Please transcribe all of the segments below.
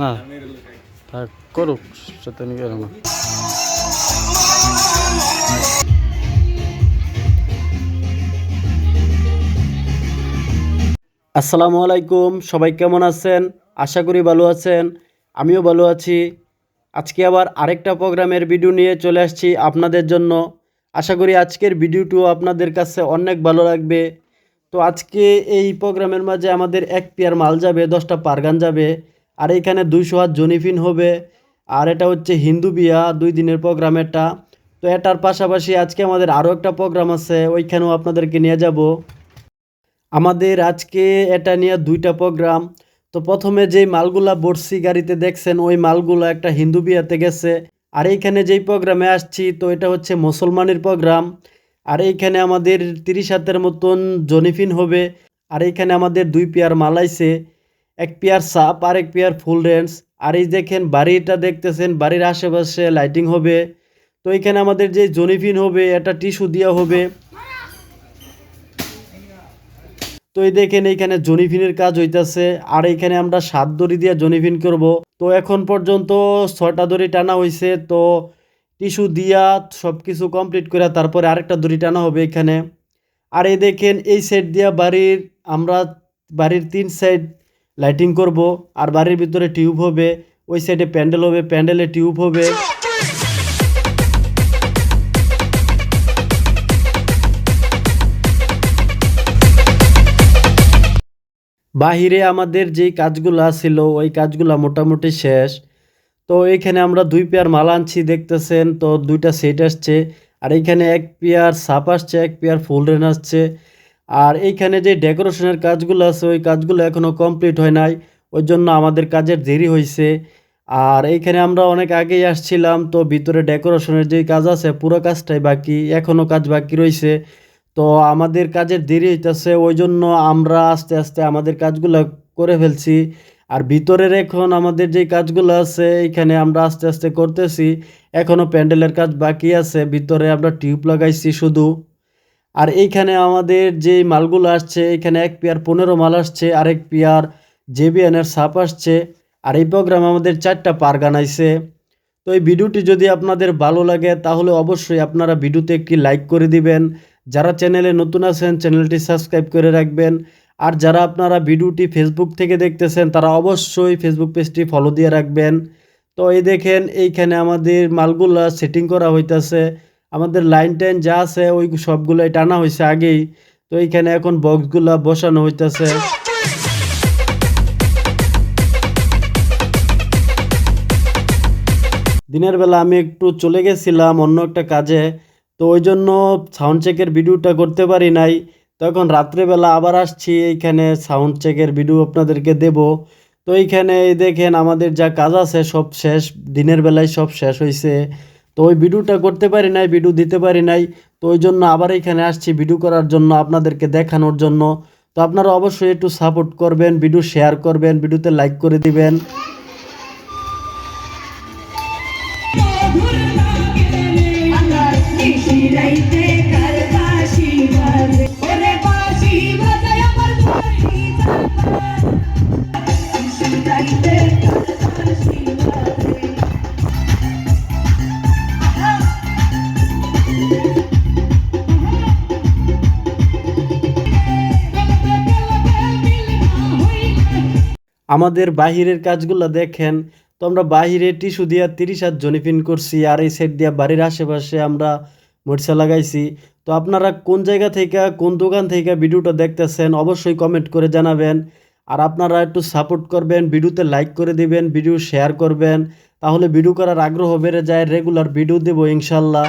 না। থাক করুক সাথে নিয়ে না আসসালামু আলাইকুম সবাই কেমন আছেন? আশা করি ভালো আছেন আমিও ভালো আছি। আজকে আবার আরেকটা প্রোগ্রামের ভিডিও নিয়ে চলে আসছি আপনাদের জন্য। আশা করি আজকের ভিডিওটিও আপনাদের কাছে অনেক ভালো লাগবে। তো আজকে এই প্রোগ্রামের মাঝে আমাদের এক পেয়ার মাল যাবে, দশটা পারগান যাবে, আর এখানে দুইশো হাত জনিফিন হবে, আর এটা হচ্ছে হিন্দু বিয়া, দুই দিনের প্রোগ্রাম এটা। তো এটার পাশাপাশি আজকে আমাদের আরও একটা প্রোগ্রাম আছে, ওইখানেও আপনাদেরকে নিয়ে যাব। আমাদের আজকে এটা নিয়ে দুইটা প্রোগ্রাম। তো প্রথমে যেই মালগুলা বর্ষি গাড়িতে দেখছেন, ওই মালগুলো একটা হিন্দু বিয়াতে গেছে। আর এইখানে যেই প্রোগ্রামে আসছি, তো এটা হচ্ছে মুসলমানের প্রোগ্রাম। আর এইখানে আমাদের তিরিশ হাতের মতন জনিফিন হবে। আর এইখানে আমাদের দুই পেয়ার মালাইছে এক পেয়ার সাপ আর এক পেয়ার ফুল রেন্স আর এই দেখেন বাড়িটা দেখতেছেন, বাড়ির আশেপাশে লাইটিং হবে। তো এইখানে আমাদের যে জনিফিন হবে, এটা টিস্যু দেওয়া হবে। তো এই দেখেন এইখানে জনিফিনের কাজ হইতাছে, আর এইখানে আমরা সাত দড়ি দিয়ে জনিফিন করব। তো এখন পর্যন্ত ছয়টা দড়ি টানা হয়েছে তো টিস্যু দিয়া সব কিছু কমপ্লিট করে তারপরে আরেকটা দড়ি টানা হবে এখানে। আর এই দেখেন, এই সাইড দিয়া বাড়ির, আমরা বাড়ির তিন সাইড লাইটিং করব, আর বাড়ির ভিতরে টিউব হবে, ওই সাইডে প্যান্ডেল হবে, প্যান্ডেলে টিউব হবে। বাহিরে আমাদের যেই কাজগুলা ছিল, ওই কাজগুলা মোটামুটি শেষ। তো এইখানে আমরা দুই পেয়ার মাল আনছি, দেখতেছেন, তো দুইটা সেট আসছে। আর এইখানে এক পেয়ার সাপ আসছে, এক পেয়ার ফুল রেন আসছে। আর এইখানে যে ডেকোরেশনের কাজগুলো আছে, ওই কাজগুলো এখনও কমপ্লিট হয় নাই। ওই জন্য আমাদের কাজের দেরি হয়েছে আর এইখানে আমরা অনেক আগেই আসছিলাম, তো ভিতরে ডেকোরেশনের যেই কাজ আছে, পুরো কাজটাই বাকি এখনও কাজ বাকি রয়েছে তো আমাদের কাজের দেরি হইতেছে, ওই জন্য আমরা আস্তে আস্তে আমাদের কাজগুলো করে ফেলছি। আর ভিতরের এখন আমাদের যে কাজগুলো আছে এইখানে আমরা আস্তে আস্তে করতেছি। এখনও প্যান্ডেলের কাজ বাকি আছে, ভিতরে আমরা টিউব লাগাইছি শুধু। আর এইখানে আমাদের যে মালগুলো আসছে, এখানে এক পেয়ার পনেরো মাল আসছে, আরেক পেয়ার জেবিএনের সাপ আসছে। আর এই প্রোগ্রাম আমাদের চারটা পারগান আইছে তো এই ভিডিওটি যদি আপনাদের ভালো লাগে, তাহলে অবশ্যই আপনারা ভিডিওতে একটি লাইক করে দিবেন। যারা চ্যানেলে নতুন আছেন, চ্যানেলটি সাবস্ক্রাইব করে রাখবেন। আর যারা আপনারা ভিডিওটি ফেসবুক থেকে দেখতেছেন, তারা অবশ্যই ফেসবুক পেজটি ফলো দিয়ে রাখবেন। তো এই দেখেন, এইখানে আমাদের মালগুলা সেটিং করা হইতাছে। আমাদের লাইন টাইন যা আছে, ওই সবগুলোই টানা হয়েছে আগেই। তো এইখানে এখন বক্সগুলা বসানো হইতাছে। দিনের বেলা আমি একটু চলে গেছিলাম অন্য একটা কাজে। তো ওই জন্য সাউন্ড চেকের ভিডিওটা করতে পারি নাই। তো এখন রাত্রেবেলা আবার আসছি, এইখানে সাউন্ড চেকের ভিডিও আপনাদেরকে দেব। তো এইখানে এই দেখেন আমাদের যা কাজ আছে সব শেষ, দিনের বেলায় সব শেষ হয়েছে তো ওই ভিডিওটা করতে পারি নাই ভিডিও দিতে পারি নাই। তো ওই জন্য আবার এখানে আসছি ভিডিও করার জন্য আপনাদেরকে দেখানোর জন্য। তো আপনারা অবশ্যই একটু সাপোর্ট করবেন ভিডিও শেয়ার করবেন ভিডিওতে লাইক করে দিবেন। আমাদের বাহিরের কাজগুলো দেখেন, তো আমরা বাহিরে টিস্যু দিয়া তিরিশ হাত জনিফিন করছি, আর এই সাইড দিয়া বাড়ির আশেপাশে আমরা মরিচা লাগাইছি। তো আপনারা কোন জায়গা থেকে, কোন দোকান থেকে ভিডিওটা দেখতেছেন, অবশ্যই কমেন্ট করে জানাবেন। আর আপনারা একটু সাপোর্ট করবেন, ভিডিওতে লাইক করে দিবেন, ভিডিও শেয়ার করবেন, তাহলে ভিডিও করার আগ্রহ বেড়ে যায় রেগুলার ভিডিও দেবো ইনশাল্লাহ।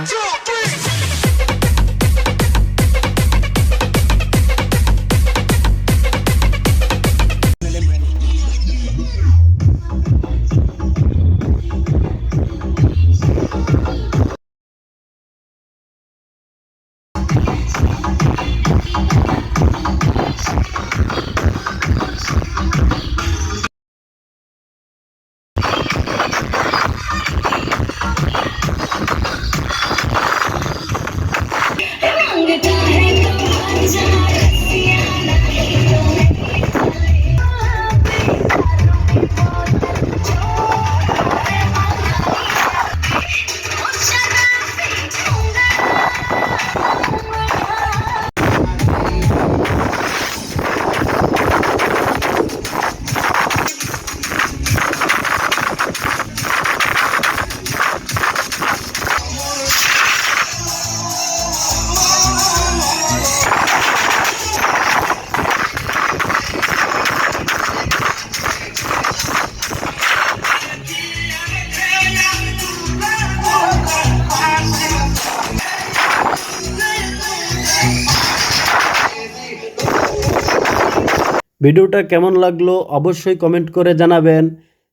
ভিডিওটা কেমন লাগল অবশ্যই কমেন্ট করে জানাবেন।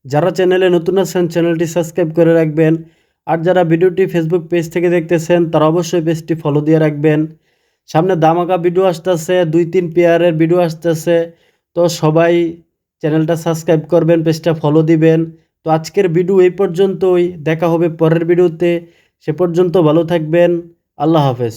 যারা চ্যানেলে নতুন আছেন, চ্যানেলটি সাবস্ক্রাইব করে রাখবেন। আর যারা ভিডিওটি ফেসবুক পেজ থেকে দেখতেছেন, তারা অবশ্যই পেজটি ফলো দিয়ে রাখবেন। সামনে দামাকা ভিডিও আসতেছে, দুই তিন পেয়ারের ভিডিও আসতেছে। তো সবাই চ্যানেলটা সাবস্ক্রাইব করবেন পেজটা ফলো দিবেন। তো আজকের ভিডিও এই পর্যন্তই। দেখা হবে পরের ভিডিওতে সে পর্যন্ত ভালো থাকবেন। আল্লাহ হাফেজ।